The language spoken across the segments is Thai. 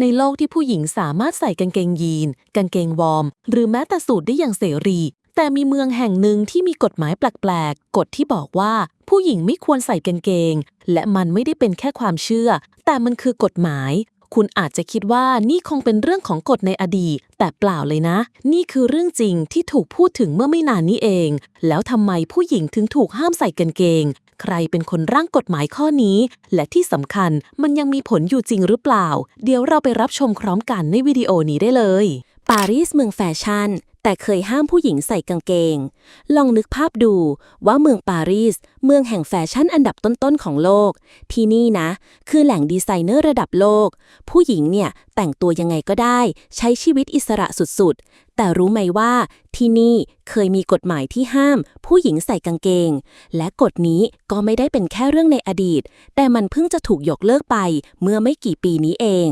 ในโลกที่ผู้หญิงสามารถใส่กางเกงยีน กางเกงวอร์ม หรือแม้แต่สูทได้อย่างเสรี แต่มีเมืองแห่งหนึ่งที่มีกฎหมายแปลกๆ กฎที่บอกว่าผู้หญิงไม่ควรใส่กางเกง และมันไม่ได้เป็นแค่ความเชื่อ แต่มันคือกฎหมาย คุณอาจจะคิดว่านี่คงเป็นเรื่องของกฎในอดีต แต่เปล่าเลยนะ นี่คือเรื่องจริงที่ถูกพูดถึงเมื่อไม่นานนี้เอง แล้วทำไมผู้หญิงถึงถูกห้ามใส่กางเกง ใครเป็นคนร่างกฎหมายข้อนี้ และที่สำคัญมันยังมีผลอยู่จริงหรือเปล่า เดี๋ยวเราไปรับชมพร้อมกันในวิดีโอนี้ได้เลย ปารีสเมืองแฟชั่น แต่เคยห้ามผู้หญิงใส่กางเกง ลองนึกภาพดูว่าเมืองปารีส เมืองแห่งแฟชั่นอันดับต้นๆของโลก ที่นี่นะ คือแหล่งดีไซเนอร์ระดับโลก ผู้หญิงเนี่ยแต่งตัวยังไงก็ได้ ใช้ชีวิตอิสระสุดๆ แต่รู้ไหมว่าที่นี่เคยมีกฎหมายที่ห้าม ผู้หญิงใส่กางเกง และกฎนี้ก็ไม่ได้เป็นแค่เรื่องในอดีต แต่มันเพิ่งจะถูกยกเลิกไปเมื่อไม่กี่ปีนี้เอง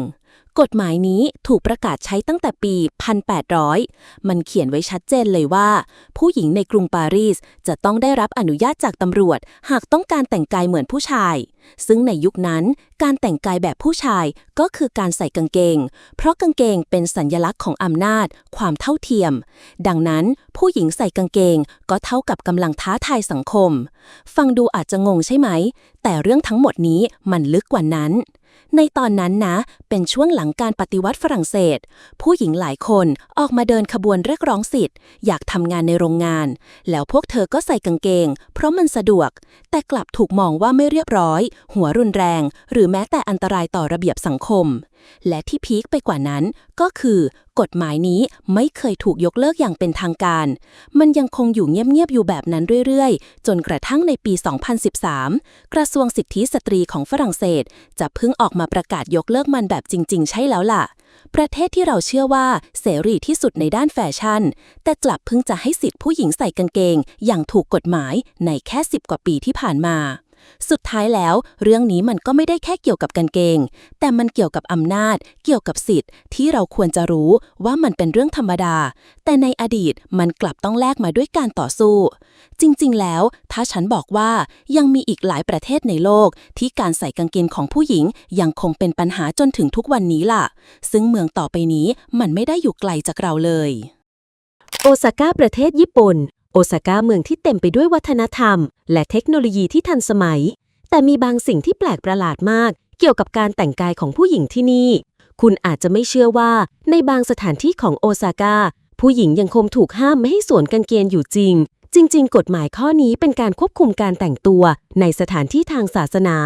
กฎหมายนี้ถูกประกาศใช้ตั้งแต่ปี 1800 มันเขียนไว้ชัดเจนเลยว่า ผู้หญิงในกรุงปารีสจะต้องได้รับอนุญาตจากตำรวจ หากต้องการแต่งกายเหมือนผู้ชาย ซึ่งในยุคนั้นการแต่งกายแบบผู้ชายก็คือการใส่กางเกง เพราะกางเกงเป็นสัญญลักษณ์ของอำนาจ ความเท่าเทียม ดังนั้นผู้หญิงใส่กางเกงก็เท่ากับกำลังท้าทายสังคม ฟังดูอาจจะงงใช่ไหม แต่เรื่องทั้งหมดนี้มันลึกกว่านั้น ในตอนนั้นนะ เป็นช่วงหลังการปฏิวัติฝรั่งเศส ผู้หญิงหลายคนออกมาเดินขบวนเรียกร้องสิทธิ์ อยากทำงานในโรงงาน แล้วพวกเธอก็ใส่กางเกง เพราะมันสะดวก แต่กลับถูกมองว่าไม่เรียบร้อย หัวรุนแรง หรือแม้แต่อันตรายต่อระเบียบสังคมและที่พีคไปกว่านั้นก็คือ กฎหมายนี้ไม่เคยถูกยกเลิกอย่างเป็นทางการ มันยังคงอยู่เงียบ ๆ อยู่แบบนั้นเรื่อย ๆ จนกระทั่งในปี 2013 กระทรวงสิทธิสตรีของฝรั่งเศส จะเพิ่งออกมาประกาศยกเลิกมันแบบจริง ๆ ใช่แล้วล่ะ ประเทศที่เราเชื่อว่าเสรีที่สุดในด้านแฟชั่น แต่กลับเพิ่งจะให้สิทธิผู้หญิงใส่กางเกง อย่างถูกกฎหมายในแค่ 10 กว่าปีที่ผ่านมา สุดท้ายแล้ว เรื่องนี้มันก็ไม่ได้แค่เกี่ยวกับกางเกง แต่มันเกี่ยวกับอำนาจ เกี่ยวกับสิทธิ์ ที่เราควรจะรู้ว่ามันเป็นเรื่องธรรมดา แต่ในอดีตมันกลับต้องแลกมาด้วยการต่อสู้ จริงๆ แล้ว ถ้าฉันบอกว่ายังมีอีกหลายประเทศในโลก ที่การใส่กางเกงของผู้หญิงยังคงเป็นปัญหาจนถึงทุกวันนี้ล่ะ ซึ่งเมืองต่อไปนี้มันไม่ได้อยู่ไกลจากเราเลย โอซาก้าประเทศญี่ปุ่น โอซาก้าเมืองที่เต็มไปด้วยวัฒนธรรม และเทคโนโลยีที่ทันสมัย แต่มีบางสิ่งที่แปลกประหลาดมาก เกี่ยวกับการแต่งกายของผู้หญิงที่นี่ คุณอาจจะไม่เชื่อว่า ในบางสถานที่ของโอซาก้าผู้หญิงยังคงถูกห้ามไม่ให้สวมกางเกงอยู่จริง จริง ๆ กฎหมายข้อนี้เป็นการควบคุมการแต่งตัว ในสถานที่ทางศาสนา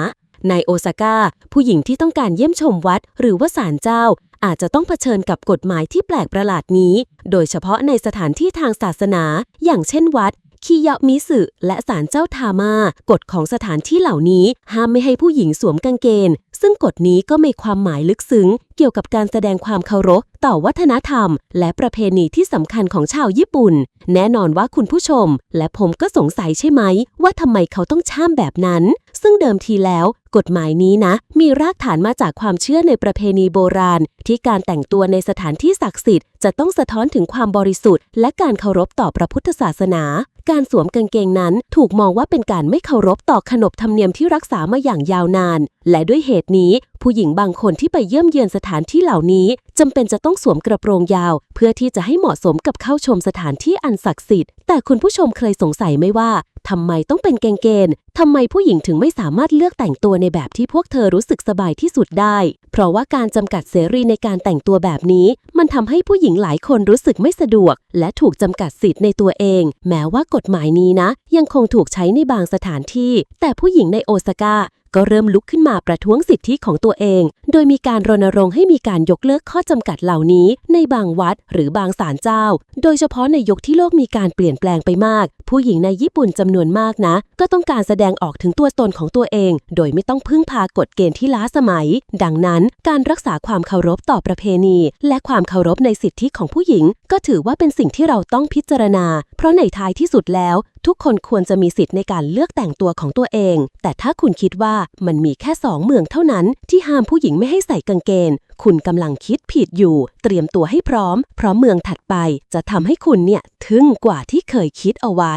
ในโอซาก้าผู้หญิงที่ต้องการเยี่ยมชมวัด หรือว่าศาลเจ้า อาจจะต้องเผชิญกับกฎหมายที่แปลกประหลาดนี้ โดยเฉพาะในสถานที่ทางศาสนา อย่างเช่นวัดคิยะมิสึและศาลเจ้าทามากฎของสถานที่เหล่านี้ห้ามไม่ให้ผู้หญิงสวมกางเกง ซึ่งกฎนี้ก็มีความหมายลึกซึ้ง เกี่ยวกับการแสดงความเคารพต่อวัฒนธรรม และประเพณีที่สำคัญของชาวญี่ปุ่น แน่นอนว่าคุณผู้ชม และผมก็สงสัยใช่ไหม ว่าทำไมเขาต้องช่ามแบบนั้น ซึ่งเดิมทีแล้ว กฎหมายนี้นะ มีรากฐานมาจากความเชื่อในประเพณีโบราณ ที่การแต่งตัวในสถานที่ศักดิ์สิทธิ์จะต้องสะท้อนถึงความบริสุทธิ์ และการเคารพต่อพระพุทธศาสนา การสวมกางเกงนั้น ถูกมองว่าเป็นการไม่เคารพต่อขนบธรรมเนียมที่รักษามาอย่างยาวนาน และด้วยเหตุนี้ ผู้หญิงบางคนที่ไปเยี่ยมเยียนสถานที่เหล่านี้จำเป็นจะต้องสวมกระโปรงยาว เพื่อที่จะให้เหมาะสมกับเข้าชมสถานที่อันศักดิ์สิทธิ์แต่คุณผู้ชมเคยสงสัยไหมว่า ทำไมต้องเป็นเกงเกนทำไมผู้หญิงถึงไม่สามารถเลือกแต่งตัวในแบบที่พวกเธอรู้สึกสบายที่สุดได้ เพราะว่าการจำกัดเสรีในการแต่งตัวแบบนี้ มันทำให้ผู้หญิงหลายคนรู้สึกไม่สะดวก และถูกจำกัดสิทธิ์ในตัวเอง แม้ว่ากฎหมายนี้นะ ยังคงถูกใช้ในบางสถานที่ แต่ผู้หญิงในโอซาก้า ก็เริ่มลุกขึ้นมาประท้วงสิทธิของตัวเอง โดยมีการรณรงค์ให้มีการยกเลิกข้อจำกัดเหล่านี้ ในบางวัดหรือบางศาลเจ้า โดยเฉพาะในยุคที่โลกมีการเปลี่ยนแปลงไปมาก ผู้หญิงในญี่ปุ่นจำนวนมากนะ ก็ต้องการแสดงออกถึงตัวตนของตัวเอง โดยไม่ต้องพึ่งพากฎเกณฑ์ที่ล้าสมัย ดังนั้น การรักษาความเคารพต่อประเพณี และความเคารพในสิทธิของผู้หญิง ก็ถือว่าเป็นสิ่งที่เราต้องพิจารณา เพราะในท้ายที่สุดแล้ว ทุกคนควรจะมีสิทธิ์ในการเลือกแต่งตัวของตัวเอง แต่ถ้าคุณคิดว่ามันมีแค่สองเมืองเท่านั้นที่ห้ามผู้หญิงไม่ให้ใส่กางเกง คุณกำลังคิดผิดอยู่ เตรียมตัวให้พร้อม เพราะเมืองถัดไปจะทำให้คุณเนี่ยทึ่งกว่าที่เคยคิดเอาไว้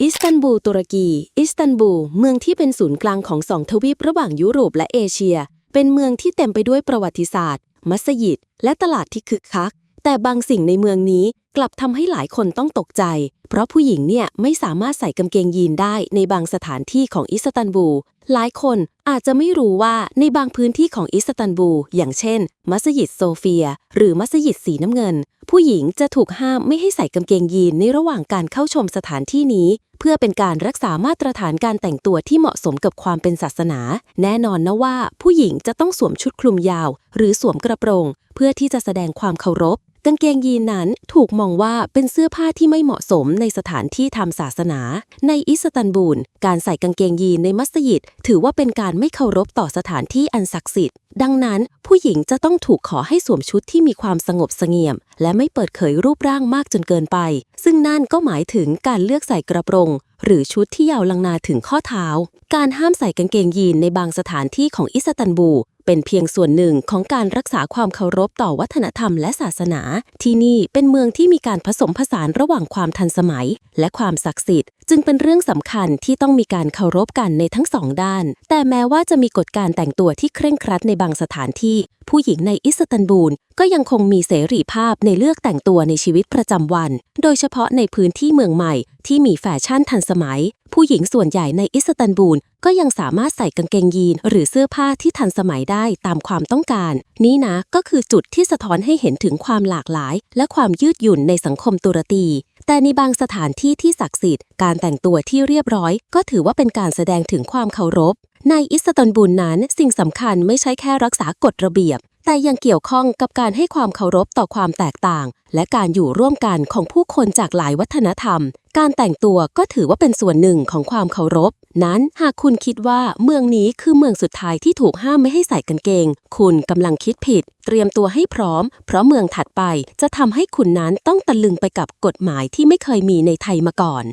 อิสตันบูลตุรกี อิสตันบูลเมืองที่เป็นศูนย์กลางของสองทวีประหว่างยุโรปและเอเชีย เป็นเมืองที่เต็มไปด้วยประวัติศาสตร์ มัสยิด และตลาดที่คึกคัก แต่บางสิ่งในเมืองนี้กลับทำให้หลายคนต้องตกใจ เพราะผู้หญิงเนี่ยไม่สามารถใส่กางเกงยีนได้ในบางสถานที่ของอิสตันบูล หลายคนอาจจะไม่รู้ว่าในบางพื้นที่ของอิสตันบูล อย่างเช่น มัสยิดโซเฟีย หรือมัสยิดสีน้ำเงิน ผู้หญิงจะถูกห้ามไม่ให้ใส่กางเกงยีนในระหว่างการเข้าชมสถานที่นี้ เพื่อเป็นการรักษามาตรฐานการแต่งตัวที่เหมาะสมกับความเป็นศาสนา แน่นอนนะว่า ผู้หญิงจะต้องสวมชุดคลุมยาว หรือสวมกระโปรง เพื่อที่จะแสดงความเคารพ กางเกงยีนนั้นถูกมองว่าเป็นเสื้อผ้าที่ไม่เหมาะสมในสถานที่ทำศาสนา ในอิสตันบูล การใส่กางเกงยีนในมัสยิด ถือว่าเป็นการไม่เคารพต่อสถานที่อันศักดิ์สิทธิ์ ดังนั้น ผู้หญิงจะต้องถูกขอให้สวมชุดที่มีความสงบเสงี่ยม และไม่เปิดเผยรูปร่างมากจนเกินไป ซึ่งนั่นก็หมายถึงการเลือกใส่กระโปรงหรือชุดที่ยาวลังนาถึงข้อเท้า การห้ามใส่กางเกงยีนในบางสถานที่ของอิสตันบูล เป็นเพียงส่วนหนึ่งของการรักษาความเคารพต่อวัฒนธรรมและศาสนา ที่นี่เป็นเมืองที่มีการผสมผสานระหว่างความทันสมัย และความศักดิ์สิทธิ์ จึงเป็นเรื่องสำคัญที่ต้องมีการเคารพกันในทั้งสองด้าน แต่แม้ว่าจะมีกฎการแต่งตัวที่เคร่งครัดในบางสถานที่ ผู้หญิงในอิสตันบูล ก็ยังคงมีเสรีภาพในเลือกแต่งตัวในชีวิตประจำวัน โดยเฉพาะในพื้นที่เมืองใหม่ที่มีแฟชั่นทันสมัย ผู้หญิงส่วนใหญ่ในอิสตันบูลก็ยังสามารถใส่กางเกงยีน หรือเสื้อผ้าที่ทันสมัยได้ตามความต้องการ นี้นะก็คือจุดที่สะท้อนให้เห็นถึงความหลากหลาย และความยืดหยุ่นในสังคมตุรกีแต่ในบางสถานที่ที่ศักดิ์สิทธิ์การแต่งตัวที่เรียบร้อย ก็ถือว่าเป็นการแสดงถึงความเคารพ ในอิสตันบูลนั้นสิ่งสำคัญไม่ใช่แค่รักษากฎระเบียบ แต่ยังเกี่ยวข้องกับการให้ความเคารพต่อความแตกต่าง และการอยู่ร่วมกันของผู้คนจากหลายวัฒนธรรม การแต่งตัวก็ถือว่าเป็นส่วนหนึ่งของความเคารพ นั้นหากคุณคิดว่าเมืองนี้คือเมืองสุดท้ายที่ถูกห้ามไม่ให้ใส่กางเกง คุณกำลังคิดผิด เตรียมตัวให้พร้อม เพราะเมืองถัดไปจะทำให้คุณนั้นต้องตะลึงไปกับกฎหมายที่ไม่เคยมีในไทยมาก่อน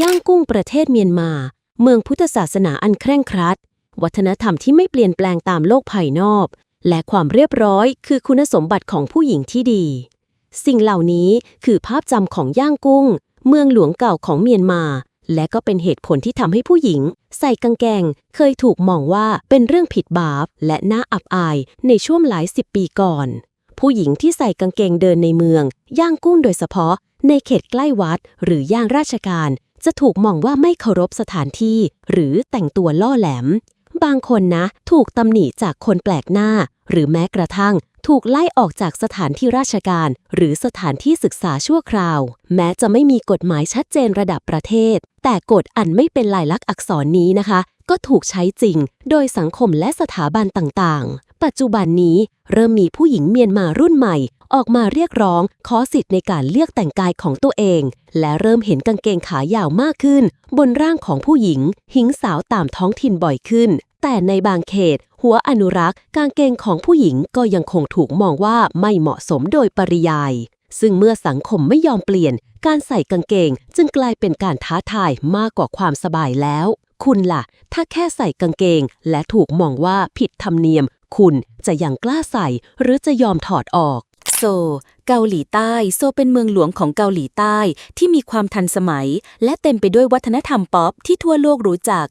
ย่างกุ้งประเทศเมียนมา เมืองพุทธศาสนาอันเคร่งครัด วัฒนธรรมที่ไม่เปลี่ยนแปลงตามโลกภายนอก และความเรียบร้อยคือคุณสมบัติของผู้หญิงที่ดี สิ่งเหล่านี้คือภาพจำของย่างกุ้ง เมืองหลวงเก่าของเมียนมา และก็เป็นเหตุผลที่ทำให้ผู้หญิง ใส่กางเกงเคยถูกมองว่าเป็นเรื่องผิดบาปและน่าอับอายในช่วงหลายสิบปีก่อน ผู้หญิงที่ใส่กางเกงเดินในเมือง ย่างกุ้งโดยเฉพาะ ในเขตใกล้วัด หรือย่างราชการ จะถูกมองว่าไม่เคารพสถานที่ หรือแต่งตัวล่อแหลม บางคนนะ ถูกตำหนิจากคนแปลกหน้า หรือแม้กระทั่ง ถูกไล่ออกจากสถานที่ราชการ หรือสถานที่ศึกษาชั่วคราว แม้จะไม่มีกฎหมายชัดเจนระดับประเทศ แต่กฎอันไม่เป็นลายลักษณ์อักษรนี้นะคะ ก็ถูกใช้จริง โดยสังคมและสถาบันต่างๆ ปัจจุบันนี้เริ่มมีผู้หญิงเมียนมารุ่นใหม่ ออกมาเรียกร้อง ขอสิทธิ์ในการเลือกแต่งกายของตัวเอง และเริ่มเห็นกางเกงขายาวมากขึ้น บนร่างของผู้หญิงหิงสาวตามท้องถิ่นบ่อยขึ้น แต่ในบางเขต หัวอนุรักษ์กางเกงของผู้หญิงก็ยังคงถูกมองว่าไม่เหมาะสมโดยปริยาย ซึ่งเมื่อสังคมไม่ยอมเปลี่ยน การใส่กางเกงจึงกลายเป็นการท้าทายมากกว่าความสบายแล้ว คุณล่ะ ถ้าแค่ใส่กางเกง และถูกมองว่าผิดธรรมเนียม คุณจะยังกล้าใส่หรือจะยอมถอดออก โซ เกาหลีใต้โซเป็นเมืองหลวงของเกาหลีใต้ที่มีความทันสมัย และเต็มไปด้วยวัฒนธรรมป๊อปที่ทั่วโลกรู้จัก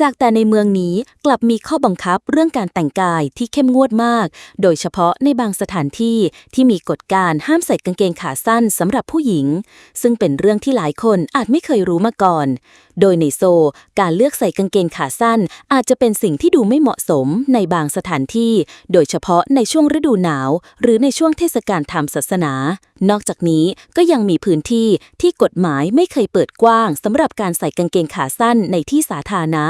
จากแต่ในเมืองนี้กลับมีข้อบังคับเรื่องการแต่งกายที่เข้มงวดมาก โดยเฉพาะในบางสถานที่ที่มีกฎการห้ามใส่กางเกงขาสั้นสำหรับผู้หญิง ซึ่งเป็นเรื่องที่หลายคนอาจไม่เคยรู้มาก่อน โดยในโซการเลือกใส่กางเกงขาสั้น อาจจะเป็นสิ่งที่ดูไม่เหมาะสมในบางสถานที่ โดยเฉพาะในช่วงฤดูหนาว หรือในช่วงเทศกาลทางศาสนา นอกจากนี้ก็ยังมีพื้นที่ที่กฎหมายไม่เคยเปิดกว้างสำหรับการใส่กางเกงขาสั้นในที่สาธารณะ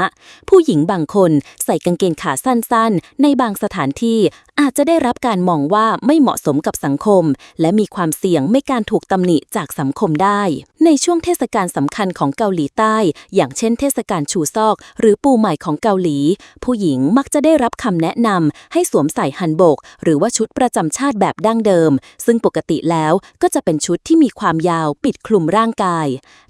ผู้หญิงบางคนใส่กางเกงขาสั้นๆ ในบางสถานที่อาจจะได้รับการมองว่าไม่เหมาะสมกับสังคม และมีความเสี่ยงไม่การถูกตำหนิจากสังคมได้ ในช่วงเทศกาลสำคัญของเกาหลีใต้ อย่างเช่นเทศกาลชูซอก หรือปูใหม่ของเกาหลี ผู้หญิงมักจะได้รับคำแนะนำให้สวมใส่ฮันบก หรือว่าชุดประจำชาติแบบดั้งเดิม ซึ่งปกติแล้วก็จะเป็นชุดที่มีความยาวปิดคลุมร่างกาย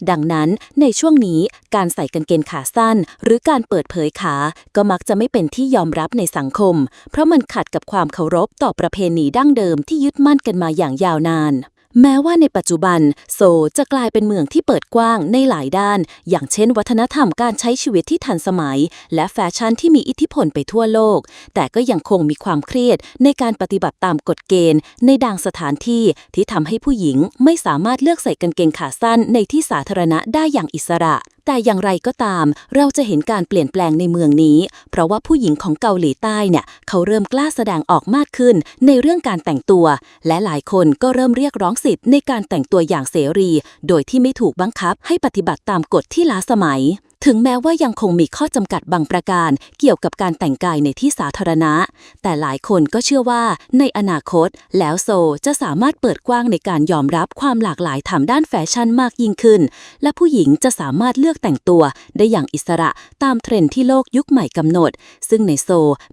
ดังนั้นในช่วงนี้การใส่กางเกงขาสั้น หรือการเปิดเผยขา ก็มักจะไม่เป็นที่ยอมรับในสังคม เพราะมันขัดกับความเคารพต่อประเพณีดั้งเดิมที่ยึดมั่นกันมาอย่างยาวนาน แม้ว่าในปัจจุบัน โซลจะกลายเป็นเมืองที่เปิดกว้างในหลายด้าน อย่างเช่น วัฒนธรรมการใช้ชีวิตที่ทันสมัย และแฟชั่นที่มีอิทธิพลไปทั่วโลก แต่ก็ยังคงมีความเครียดในการปฏิบัติตามกฎเกณฑ์ ในดางสถานที่ที่ทำให้ผู้หญิงไม่สามารถเลือกใส่กางเกงขาสั้นในที่สาธารณะได้อย่างอิสระ แต่อย่างไรก็ตาม เราจะเห็นการเปลี่ยนแปลงในเมืองนี้ เพราะว่าผู้หญิงของเกาหลีใต้เนี่ยเขาเริ่มกล้าแสดงออกมากขึ้นในเรื่องการแต่งตัว และหลายคนก็เริ่มเรียกร้องสิทธิ์ในการแต่งตัวอย่างเสรี โดยที่ไม่ถูกบังคับให้ปฏิบัติตามกฎที่ล้าสมัย ถึงแม้ว่ายังคงมีข้อจำกัดบางประการเกี่ยวกับการแต่งกายในที่สาธารณะ แต่หลายคนก็เชื่อว่าในอนาคต แล้วโซจะสามารถเปิดกว้างในการยอมรับความหลากหลายทางด้านแฟชั่นมากยิ่งขึ้น และผู้หญิงจะสามารถเลือกแต่งตัวได้อย่างอิสระตามเทรนด์ที่โลกยุคใหม่กำหนด ซึ่งในโซ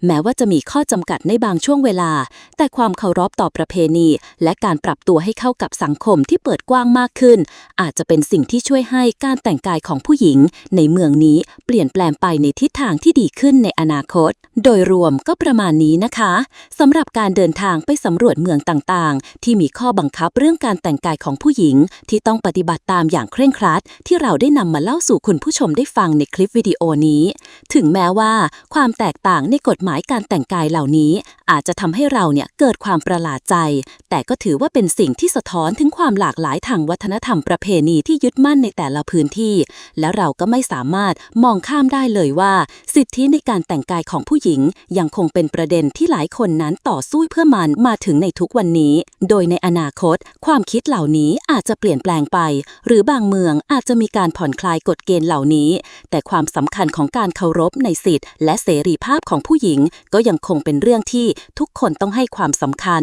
แม้ว่าจะมีข้อจำกัดในบางช่วงเวลา แต่ความเคารพต่อประเพณี และการปรับตัวให้เข้ากับสังคมที่เปิดกว้างมากขึ้น อาจจะเป็นสิ่งที่ช่วยให้การแต่งกายของผู้หญิงในเมืองนี้เปลี่ยนแปลงไปในทิศทางที่ดีขึ้นในอนาคต โดยรวมก็ประมาณนี้นะคะสำหรับการเดินทางไปสำรวจเมืองต่างๆ ที่มีข้อบังคับเรื่องการแต่งกายของผู้หญิง ที่ต้องปฏิบัติตามอย่างเคร่งครัด ที่เราได้นำมาเล่าสู่คุณผู้ชมได้ฟังในคลิปวิดีโอนี้ ถึงแม้ว่า ความแตกต่างในกฎหมายการแต่งกายเหล่านี้ อาจจะทำให้เราเนี่ยเกิดความประหลาดใจ แต่ก็ถือว่าเป็นสิ่งที่สะท้อนถึงความหลากหลายทางวัฒนธรรมประเพณีที่ยึดมั่นในแต่ละพื้นที่ และเราก็ไม่สามารถมองข้ามได้เลยว่า สิทธิในการแต่งกายของผู้หญิง ยังคงเป็นประเด็นที่หลายคนนั้นต่อสู้เพื่อมันมาถึงในทุกวันนี้ โดยในอนาคต ความคิดเหล่านี้อาจจะเปลี่ยนแปลงไป หรือบางเมืองอาจจะมีการผ่อนคลายกฎเกณฑ์เหล่านี้ แต่ความสำคัญของการเคารพในสิทธิและเสรีภาพของผู้หญิง ก็ยังคงเป็นเรื่องที่ทุกคนต้องให้ความสำคัญ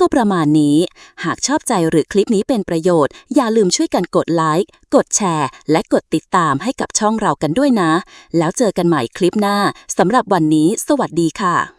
ก็ประมาณนี้ หากชอบใจหรือคลิปนี้เป็นประโยชน์ อย่าลืมช่วยกันกดไลค์ กดแชร์ และกดติดตามให้กับช่องเรากันด้วยนะ แล้วเจอกันใหม่คลิปหน้าสำหรับวันนี้ สวัสดีค่ะ